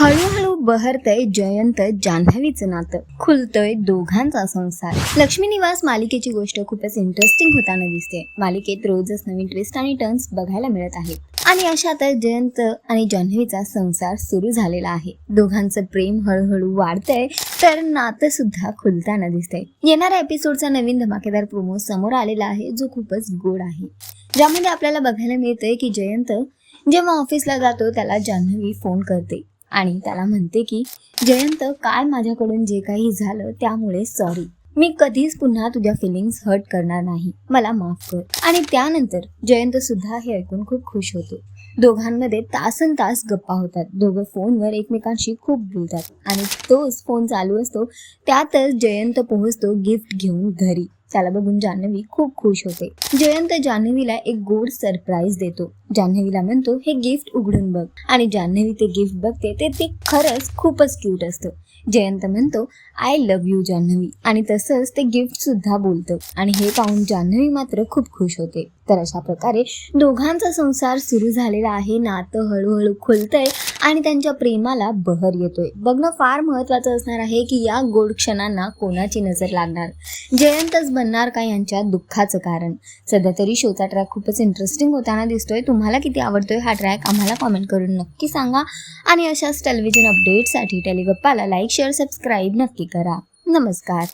हळूहळू बहरतय जयंत जान्हवीचं नातं. खुलतोय दोघांचा संसार. लक्ष्मी निवास मालिकेची गोष्ट खूपच इंटरेस्टिंग होताना दिसते. मालिकेत रोजच नवीन ट्विस्ट आणि टर्न्स बघायला मिळत आहेत. आणि अशातच जयंत आणि जान्हवीचा संसार सुरू झालेला आहे. दोघांचं प्रेम हळूहळू वाढतंय तर नातं सुद्धा खुलताना दिसतंय. येणाऱ्या एपिसोडचा नवीन धमाकेदार प्रोमो समोर आलेला आहे जो खूपच गोड आहे. ज्यामध्ये आपल्याला बघायला मिळतंय की जयंत जेव्हा ऑफिसला जातो त्याला जान्हवी फोन करते. आणि त्याला म्हणते की जयंत काय माझ्याकडून जे काही झालं त्यामुळे सॉरी मी कधीच पुन्हा तुझ्या फिलिंग्स हर्ट करणार नाही. मला माफ कर. आणि त्यानंतर जयंत सुद्धा हे ऐकून खूप खुश होतो. दोघांमध्ये तासन तास गप्पा होतात. दोघं फोनवर एकमेकांशी खूप बोलतात. आणि तोच फोन चालू असतो. त्यातच जयंत पोहोचतो गिफ्ट घेऊन घरी. त्याला बघून जान्हवी खूप खुश होते. जयंत जान्हवीला एक गोड सरप्राईज देतो. जान्हवीला म्हणतो हे गिफ्ट उघडून बघ. आणि जान्हवी ते गिफ्ट बघते ते ते खरंच खूपच क्यूट असतं. जयंत म्हणतो आय लव्ह यू जान्हवी. आणि तसंच ते गिफ्ट सुद्धा बोलतं. आणि हे पाहून जान्हवी मात्र खूप खुश होते. तर अशा प्रकारे दोघांचा संसार सुरू झालेला आहे. नातं हळूहळू खुलतंय आणि त्यांच्या प्रेमाला बहर येतोय. बघणं फार महत्वाचं असणार आहे की या गोड क्षणांना कोणाची नजर लागणार? जयंतच बनणार का यांच्या दुःखाचं कारण? सध्या तरी शोचा ट्रॅक खूपच इंटरेस्टिंग होताना दिसतोय. तुम्हाला किती आवडतोय हा ट्रॅक आम्हाला कॉमेंट करून नक्की सांगा. आणि अशाच टेलिव्हिजन अपडेटसाठी टेलिगप्पाला लाईक शेअर सबस्क्राईब नक्की करा. नमस्कार.